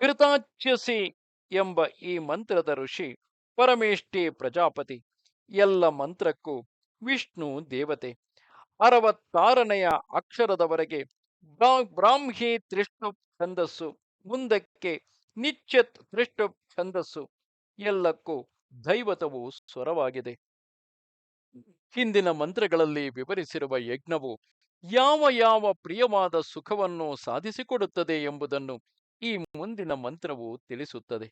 ಘೃತಾಚ್ಯಸಿ ಎಂಬ ಈ ಮಂತ್ರದ ಋಷಿ ಪರಮೇಷ್ಠಿ ಪ್ರಜಾಪತಿ ಎಲ್ಲ ಮಂತ್ರಕ್ಕೂ ವಿಷ್ಣು ದೇವತೆ. ಅರವತ್ತಾರನೆಯ ಅಕ್ಷರದವರೆಗೆ ಬ್ರಾ- ಬ್ರಾಹ್ಮಿ ತ್ರಿಷ್ಟು ಛಂದಸ್ಸು, ಮುಂದಕ್ಕೆ ನಿಶ್ಚತ್ ತ್ರಿಷ್ಟು ಛಂದಸ್ಸು, ಎಲ್ಲಕ್ಕೂ ದೈವತವು ಸ್ವರವಾಗಿದೆ. ಹಿಂದಿನ ಮಂತ್ರಗಳಲ್ಲಿ ವಿವರಿಸಿರುವ ಯಜ್ಞವು ಯಾವ ಯಾವ ಪ್ರಿಯವಾದ ಸುಖವನ್ನು ಸಾಧಿಸಿಕೊಡುತ್ತದೆ ಎಂಬುದನ್ನು ಈ ಮುಂದಿನ ಮಂತ್ರವು ತಿಳಿಸುತ್ತದೆ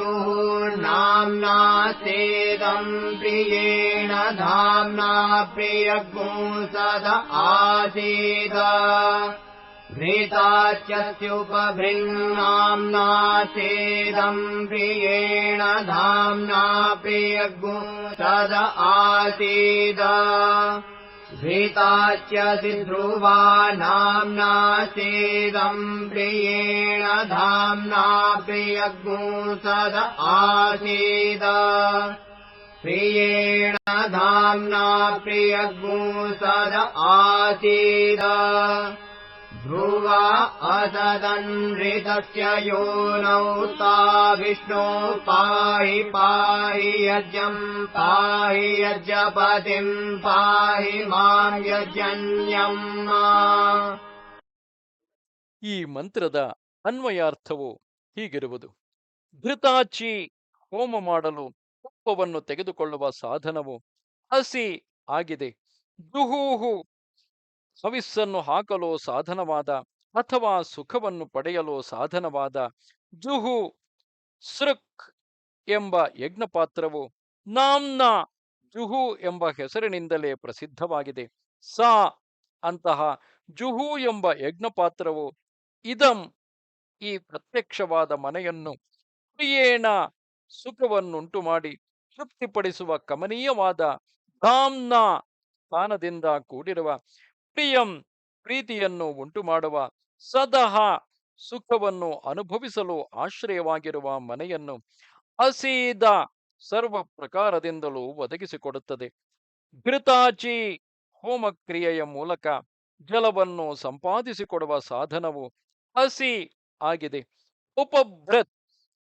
घृताच्यतिजुर्नाम्ना सेदम् प्रियेण धाम्ना प्रियगुंसद आसीद घृताच्यस्युपभृङ्नाम्ना सेदम् प्रियेण धाम्ना प्रियगुंसद आसीद ध्रुवा नाम्ना सेदम् प्रियेण धाम्ना प्रियगुंसद आसीद। प्रियेण धाम्ना प्रियगुंसद आसीद ध्रुवा असदन्हृतस्य योनौ ता विष्णो पाहि पाहि यज्ञम् पाहि यज्ञपतिम् पाहि माम् यजन्यम् ಈ ಮಂತ್ರದ ಅನ್ವಯಾರ್ಥವು ಹೀಗಿರುವುದು ಘೃತಾಚಿ ಹೋಮ ಮಾಡಲು ತುಪ್ಪವನ್ನು ತೆಗೆದುಕೊಳ್ಳುವ ಸಾಧನವು ಹಸಿ ಆಗಿದೆ ದುಹೂಹು ಹವಿಸ್ಸನ್ನು ಹಾಕಲು ಸಾಧನವಾದ ಅಥವಾ ಸುಖವನ್ನು ಪಡೆಯಲು ಸಾಧನವಾದ ಜುಹು ಸೃಕ್ ಎಂಬ ಯಜ್ಞಪಾತ್ರವು ನಾಮ್ನ ಜುಹು ಎಂಬ ಹೆಸರಿನಿಂದಲೇ ಪ್ರಸಿದ್ಧವಾಗಿದೆ. ಸಾ ಅಂತಹ ಜುಹು ಎಂಬ ಯಜ್ಞಪಾತ್ರವು ಇದಂ ಈ ಪ್ರತ್ಯಕ್ಷವಾದ ಮನೆಯನ್ನು ಪ್ರಿಯೇಣ ಸುಖವನ್ನುಂಟು ಮಾಡಿ ತೃಪ್ತಿಪಡಿಸುವ ಕಮನೀಯವಾದ ಧಾಮ್ನ ಸ್ಥಾನದಿಂದ ಕೂಡಿರುವ ಪ್ರಿಯಂ ಪ್ರೀತಿಯನ್ನು ಉಂಟು ಮಾಡುವ ಸದಹ ಸುಖವನ್ನು ಅನುಭವಿಸಲು ಆಶ್ರಯವಾಗಿರುವ ಮನೆಯನ್ನು ಅಸೀದ ಸರ್ವ ಪ್ರಕಾರದಿಂದಲೂ ಒದಗಿಸಿಕೊಡುತ್ತದೆ. ಘೃತಾಚಿ ಹೋಮಕ್ರಿಯೆಯ ಮೂಲಕ ಜಲವನ್ನು ಸಂಪಾದಿಸಿಕೊಡುವ ಸಾಧನವು ಹಸಿ ಆಗಿದೆ. ಉಪಭೃತ್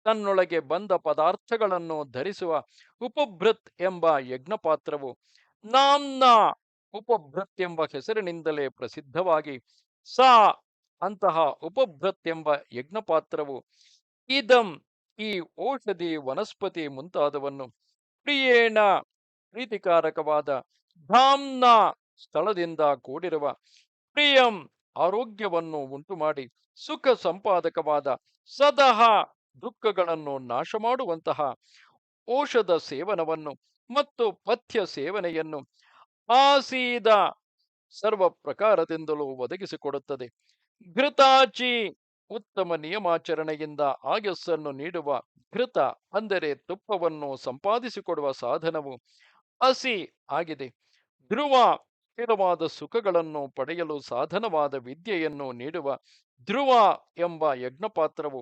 ತನ್ನೊಳಗೆ ಬಂದ ಪದಾರ್ಥಗಳನ್ನು ಧರಿಸುವ ಉಪಭೃತ್ ಎಂಬ ಯಜ್ಞಪಾತ್ರವು ನಾಮ್ನ ಉಪಭೃತ್ ಎಂಬ ಹೆಸರಿನಿಂದಲೇ ಪ್ರಸಿದ್ಧವಾಗಿ ಸಾ ಅಂತಹ ಉಪಭೃತ್ ಎಂಬ ಯಜ್ಞಪಾತ್ರವು ಇದಂ ಈ ಔಷಧಿ ವನಸ್ಪತಿ ಮುಂತಾದವನ್ನು ಪ್ರಿಯೇಣ ಪ್ರೀತಿಕಾರಕವಾದ ಧಾಮ್ನ ಸ್ಥಳದಿಂದ ಕೂಡಿರುವ ಪ್ರಿಯಂ ಆರೋಗ್ಯವನ್ನು ಉಂಟು ಮಾಡಿ ಸುಖ ಸಂಪಾದಕವಾದ ಸದಹ ದುಃಖಗಳನ್ನು ನಾಶ ಮಾಡುವಂತಹ ಔಷಧ ಸೇವನವನ್ನು ಮತ್ತು ಪಥ್ಯ ಸೇವನೆಯನ್ನು ಆಸೀದ ಸರ್ವ ಪ್ರಕಾರದಿಂದಲೂ ಒದಗಿಸಿಕೊಡುತ್ತದೆ. ಘೃತಾಚಿ ಉತ್ತಮ ನಿಯಮಾಚರಣೆಯಿಂದ ಆಗಸ್ಸನ್ನು ನೀಡುವ ಘೃತ ಅಂದರೆ ತುಪ್ಪವನ್ನು ಸಂಪಾದಿಸಿಕೊಡುವ ಸಾಧನವು ಹಸಿ ಆಗಿದೆ. ಧ್ರುವ ಸ್ಥಿರವಾದ ಸುಖಗಳನ್ನು ಪಡೆಯಲು ಸಾಧನವಾದ ವಿದ್ಯೆಯನ್ನು ನೀಡುವ ಧ್ರುವ ಎಂಬ ಯಜ್ಞಪಾತ್ರವು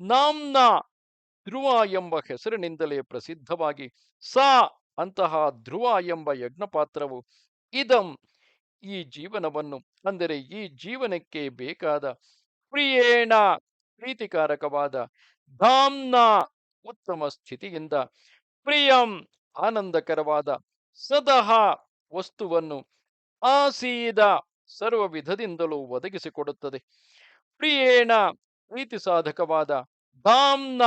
ನಾಮ್ನ ಧ್ರುವ ಎಂಬ ಹೆಸರಿನಿಂದಲೇ ಪ್ರಸಿದ್ಧವಾಗಿ ಸಾ ಅಂತಹ ಧ್ರುವ ಎಂಬ ಯಜ್ಞಪಾತ್ರವು ಇದಂ ಈ ಜೀವನವನ್ನು, ಅಂದರೆ ಈ ಜೀವನಕ್ಕೆ ಬೇಕಾದ ಪ್ರಿಯೇಣ ಪ್ರೀತಿಕಾರಕವಾದ ಧಾಮ್ನ ಉತ್ತಮ ಸ್ಥಿತಿಯಿಂದ ಪ್ರಿಯಂ ಆನಂದಕರವಾದ ಸದಹ ವಸ್ತುವನ್ನು ಆಸೀದ ಸರ್ವ ವಿಧದಿಂದಲೂ ಒದಗಿಸಿಕೊಡುತ್ತದೆ. ಪ್ರಿಯೇಣ ಪ್ರೀತಿ ಸಾಧಕವಾದ ಧಾಮ್ನ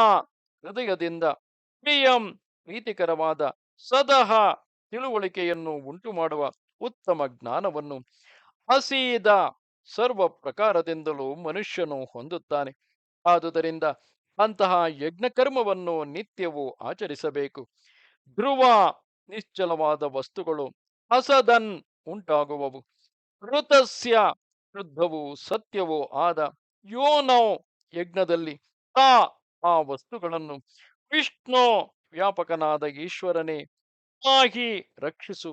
ಹೃದಯದಿಂದ ಪ್ರಿಯಂ ಪ್ರೀತಿಕರವಾದ ಸದಹ ತಿಳುವಳಿಕೆಯನ್ನು ಉಂಟು ಮಾಡುವ ಉತ್ತಮ ಜ್ಞಾನವನ್ನು ಹಸಿದ ಸರ್ವ ಪ್ರಕಾರದಿಂದಲೂ ಮನುಷ್ಯನು ಹೊಂದುತ್ತಾನೆ. ಆದುದರಿಂದ ಅಂತಹ ಯಜ್ಞಕರ್ಮವನ್ನು ನಿತ್ಯವೂ ಆಚರಿಸಬೇಕು. ಧ್ರುವ ನಿಶ್ಚಲವಾದ ವಸ್ತುಗಳು ಹಸದನ್ ಉಂಟಾಗುವವು. ಋತಸ್ಯ ಶುದ್ಧವೂ ಸತ್ಯವೂ ಆದ ಯೋನೋ ಯಜ್ಞದಲ್ಲಿ ತಾ ಆ ವಸ್ತುಗಳನ್ನು ವಿಷ್ಣು ವ್ಯಾಪಕನಾದ ಈಶ್ವರನೇ ಪಾಹಿ ರಕ್ಷಿಸು.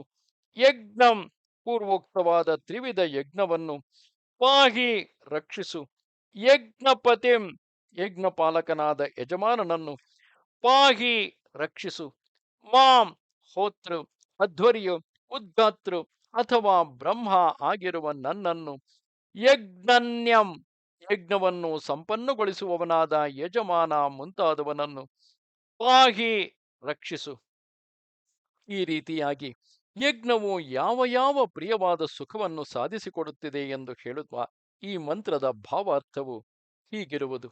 ಯಜ್ಞಂ ಪೂರ್ವೋಕ್ತವಾದ ತ್ರಿವಿಧ ಯಜ್ಞವನ್ನು ಪಾಹಿ ರಕ್ಷಿಸು. ಯಜ್ಞಪತಿಂ, ಯಜ್ಞಪಾಲಕನಾದ ಯಜಮಾನನನ್ನು ಪಾಹಿ ರಕ್ಷಿಸು. ಮಾಂ ಹೋತೃ, ಅಧ್ವರಿಯು ಉದ್ಗಾತೃ ಅಥವಾ ಬ್ರಹ್ಮ ಆಗಿರುವ ನನ್ನನ್ನು ಯಜ್ಞನ್ಯಂ, ಯಜ್ಞವನ್ನು ಸಂಪನ್ನಗೊಳಿಸುವವನಾದ ಯಜಮಾನ ಮುಂತಾದವನನ್ನು ಪಾಹಿ ರಕ್ಷಿಸು. ಈ ರೀತಿಯಾಗಿ ಯಜ್ಞವು ಯಾವ ಯಾವ ಪ್ರಿಯವಾದ ಸುಖವನ್ನು ಸಾಧಿಸಿಕೊಡುತ್ತಿದೆ ಎಂದು ಹೇಳುವ ಈ ಮಂತ್ರದ ಭಾವಾರ್ಥವು ಹೀಗಿರುವುದು.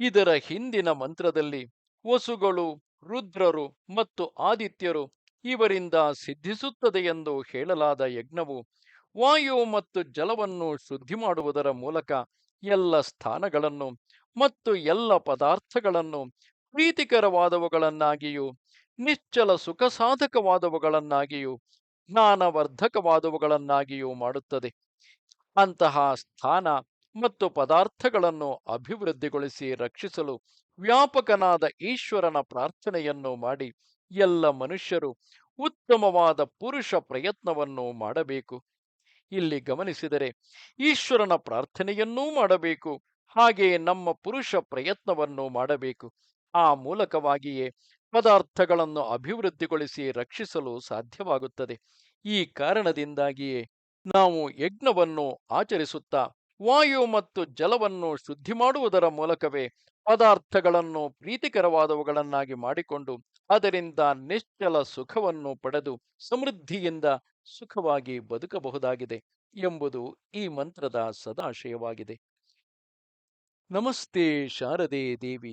ಇದರ ಹಿಂದಿನ ಮಂತ್ರದಲ್ಲಿ ವಸುಗಳು, ರುದ್ರರು ಮತ್ತು ಆದಿತ್ಯರು ಇವರಿಂದ ಸಿದ್ಧಿಸುತ್ತದೆ ಎಂದು ಹೇಳಲಾದ ಯಜ್ಞವು ವಾಯು ಮತ್ತು ಜಲವನ್ನು ಶುದ್ಧಿ ಮಾಡುವುದರ ಮೂಲಕ ಎಲ್ಲ ಸ್ಥಾನಗಳನ್ನು ಮತ್ತು ಎಲ್ಲ ಪದಾರ್ಥಗಳನ್ನು ಪ್ರೀತಿಕರವಾದವುಗಳನ್ನಾಗಿಯೂ ನಿಶ್ಚಲ ಸುಖ ಸಾಧಕವಾದವುಗಳನ್ನಾಗಿಯೂ ಜ್ಞಾನವರ್ಧಕವಾದವುಗಳನ್ನಾಗಿಯೂ ಮಾಡುತ್ತದೆ. ಅಂತಹ ಸ್ಥಾನ ಮತ್ತು ಪದಾರ್ಥಗಳನ್ನು ಅಭಿವೃದ್ಧಿಗೊಳಿಸಿ ರಕ್ಷಿಸಲು ವ್ಯಾಪಕನಾದ ಈಶ್ವರನ ಪ್ರಾರ್ಥನೆಯನ್ನು ಮಾಡಿ ಎಲ್ಲ ಮನುಷ್ಯರು ಉತ್ತಮವಾದ ಪುರುಷ ಪ್ರಯತ್ನವನ್ನು ಮಾಡಬೇಕು. ಇಲ್ಲಿ ಗಮನಿಸಿದರೆ ಈಶ್ವರನ ಪ್ರಾರ್ಥನೆಯನ್ನೂ ಮಾಡಬೇಕು, ಹಾಗೆಯೇ ನಮ್ಮ ಪುರುಷ ಪ್ರಯತ್ನವನ್ನು ಮಾಡಬೇಕು. ಆ ಮೂಲಕವಾಗಿಯೇ ಪದಾರ್ಥಗಳನ್ನು ಅಭಿವೃದ್ಧಿಗೊಳಿಸಿ ರಕ್ಷಿಸಲು ಸಾಧ್ಯವಾಗುತ್ತದೆ. ಈ ಕಾರಣದಿಂದಾಗಿಯೇ ನಾವು ಯಜ್ಞವನ್ನು ಆಚರಿಸುತ್ತಾ, ವಾಯು ಮತ್ತು ಜಲವನ್ನು ಶುದ್ಧಿ ಮಾಡುವುದರ ಮೂಲಕವೇ ಪದಾರ್ಥಗಳನ್ನು ಪ್ರೀತಿಕರವಾದವುಗಳನ್ನಾಗಿ ಮಾಡಿಕೊಂಡು, ಅದರಿಂದ ನಿಶ್ಚಲ ಸುಖವನ್ನು ಪಡೆದು ಸಮೃದ್ಧಿಯಿಂದ ಸುಖವಾಗಿ ಬದುಕಬಹುದಾಗಿದೆ ಎಂಬುದು ಈ ಮಂತ್ರದ ಸದಾಶಯವಾಗಿದೆ. ನಮಸ್ತೆ ಶಾರದೆ ದೇವಿ.